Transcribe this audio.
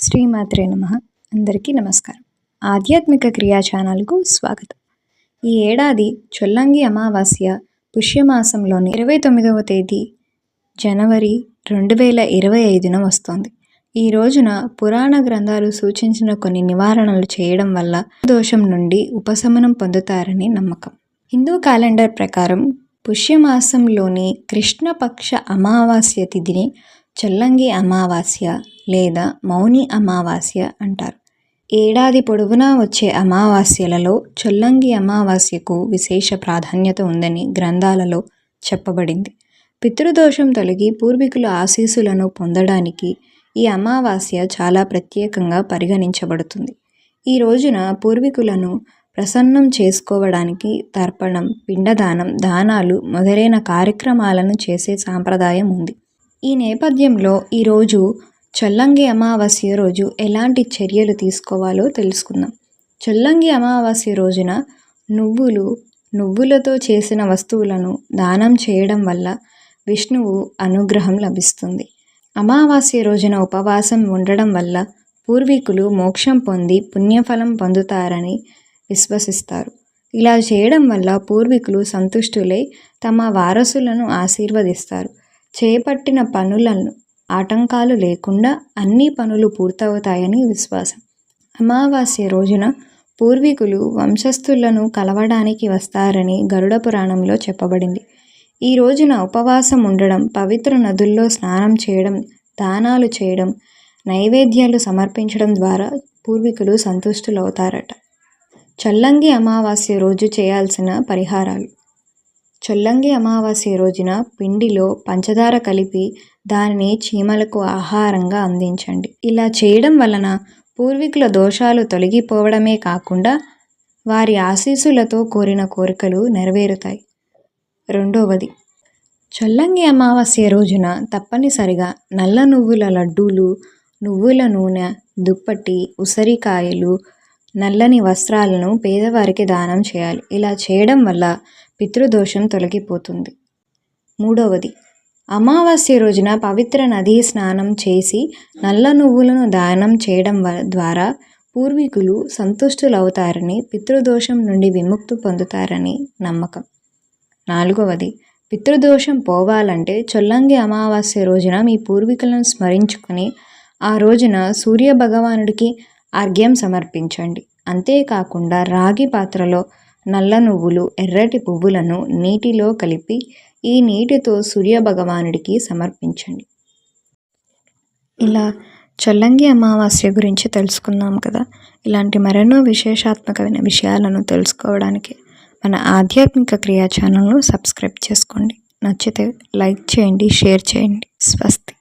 శ్రీమాత్రే నమ. అందరికీ నమస్కారం. ఆధ్యాత్మిక క్రియా ఛానల్కు స్వాగతం. ఈ ఏడాది చొల్లంగి అమావాస్య పుష్యమాసంలోని ఇరవై తొమ్మిదవ తేదీ జనవరి రెండు వేల ఇరవై ఐదున వస్తోంది. ఈ రోజున పురాణ గ్రంథాలు సూచించిన కొన్ని నివారణలు చేయడం వల్ల దోషం నుండి ఉపశమనం పొందుతారని నమ్మకం. హిందూ క్యాలెండర్ ప్రకారం పుష్యమాసంలోని కృష్ణపక్ష అమావాస్య తిథిని చొల్లంగి అమావాస్య లేదా మౌని అమావాస్య అంటారు. ఏడాది పొడవునా వచ్చే అమావాస్యలలో చొల్లంగి అమావాస్యకు విశేష ప్రాధాన్యత ఉందని గ్రంథాలలో చెప్పబడింది. పితృదోషం తొలగి పూర్వీకుల ఆశీస్సులను పొందడానికి ఈ అమావాస్య చాలా ప్రత్యేకంగా పరిగణించబడుతుంది. ఈ రోజున పూర్వీకులను ప్రసన్నం చేసుకోవడానికి తర్పణం పిండదానం దానాలు మొదలైన కార్యక్రమాలను చేసే సాంప్రదాయం ఉంది. ఈ నేపథ్యంలో ఈరోజు చొల్లంగి అమావాస్య రోజు ఎలాంటి చర్యలు తీసుకోవాలో తెలుసుకుందాం. చొల్లంగి అమావాస్య రోజున నువ్వులు నువ్వులతో చేసిన వస్తువులను దానం చేయడం వల్ల విష్ణువు అనుగ్రహం లభిస్తుంది. అమావాస్య రోజున ఉపవాసం ఉండడం వల్ల పూర్వీకులు మోక్షం పొంది పుణ్యఫలం పొందుతారని విశ్వసిస్తారు. ఇలా చేయడం వల్ల పూర్వీకులు సంతుష్టులై తమ వారసులను ఆశీర్వదిస్తారు. చేపట్టిన పనులను ఆటంకాలు లేకుండా అన్ని పనులు పూర్తవుతాయని విశ్వాసం. అమావాస్య రోజున పూర్వీకులు వంశస్థులను కలవడానికి వస్తారని గరుడ పురాణంలో చెప్పబడింది. ఈ రోజున ఉపవాసం ఉండడం పవిత్ర నదుల్లో స్నానం చేయడం దానాలు చేయడం నైవేద్యాలు సమర్పించడం ద్వారా పూర్వీకులు సంతుష్టులవుతారట. చల్లంగి అమావాస్య రోజు చేయాల్సిన పరిహారాలు. చొల్లంగి అమావాస్య రోజున పిండిలో పంచదార కలిపి దానిని చీమలకు ఆహారంగా అందించండి. ఇలా చేయడం వలన పూర్వీకుల దోషాలు తొలగిపోవడమే కాకుండా వారి ఆశీస్సులతో కోరిన కోరికలు నెరవేరుతాయి. రెండవది చొల్లంగి అమావాస్య రోజున తప్పనిసరిగా నల్ల నువ్వుల లడ్డూలు నువ్వుల నూనె దుప్పటి ఉసిరికాయలు నల్లని వస్త్రాలను పేదవారికి దానం చేయాలి. ఇలా చేయడం వల్ల పితృదోషం తొలగిపోతుంది. మూడవది అమావాస్య రోజున పవిత్ర నదీ స్నానం చేసి నల్ల నువ్వులను దానం చేయడం ద్వారా పూర్వీకులు సంతుష్టులవుతారని పితృదోషం నుండి విముక్తి పొందుతారని నమ్మకం. నాలుగవది పితృదోషం పోవాలంటే చొల్లంగి అమావాస్య రోజున మీ పూర్వీకులను స్మరించుకొని ఆ రోజున సూర్య భగవానుడికి అర్ఘ్యం సమర్పించండి. అంతేకాకుండా రాగి పాత్రలో నల్ల నువ్వులు ఎర్రటి పువ్వులను నీటిలో కలిపి ఈ నీటితో సూర్యభగవానుడికి సమర్పించండి. ఇలా చొల్లంగి అమావాస్య గురించి తెలుసుకున్నాం కదా. ఇలాంటి మరెన్నో విశేషాత్మకమైన విషయాలను తెలుసుకోవడానికి మన ఆధ్యాత్మిక క్రియా ఛానల్ను సబ్స్క్రైబ్ చేసుకోండి. నచ్చితే లైక్ చేయండి షేర్ చేయండి. స్వస్తి.